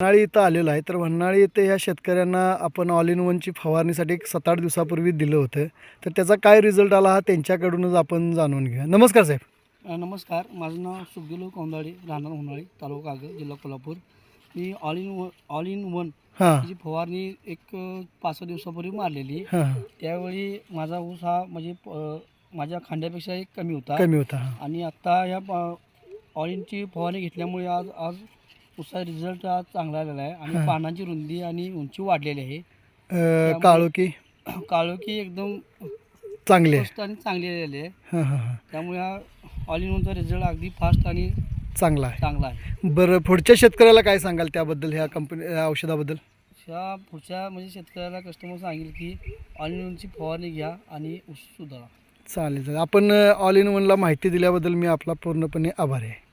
वन्हाळी इथं आलेलो आहे. तर वन्हाळी इथं ह्या शेतकऱ्यांना आपण ऑल इन वनची फवारणीसाठी एक सात आठ दिवसापूर्वी दिलं होतं. तर त्याचा काय रिझल्ट आला हा त्यांच्याकडूनच आपण जाणून घेऊया. नमस्कार साहेब. नमस्कार. माझं नाव सुखदेव कोंदाडे राहणार उन्हाळी तालुका कागद जिल्हा कोल्हापूर. मी all in one all in one हां. ही फवारणी एक पाच सहा दिवसापूर्वी मारलेली. त्यावेळी माझा ऊस हा म्हणजे माझ्या खांद्यापेक्षा एक कमी होता. कमी होता आणि आत्ता या ऑल इनची फवारणी घेतल्यामुळे आज आज ऊसाचा रिझल्ट आज चांगला आलेला आहे. आणि हां. पानांची रुंदी आणि उंची वाढलेली आहे. काळोखी? काळोखी एकदम चांगली आणि चांगली आलेली आहे. हां हां हां. त्यामुळे हा ऑल इन वनचा रिझल्ट अगदी फास्ट आणि चांगला आहे. चांगला आहे. बरं पुढच्या शेतकऱ्याला काय सांगाल त्याबद्दल ह्या कंपनी औषधाबद्दल? ह्या पुढच्या म्हणजे शेतकऱ्याला कस्टमर सांगेल की ऑनलाईनची फवारणी घ्या आणि सुधारा. चालेल चालेल. आपण ऑल इन वनला माहिती दिल्याबद्दल मी आपला पूर्णपणे आभारी आहे.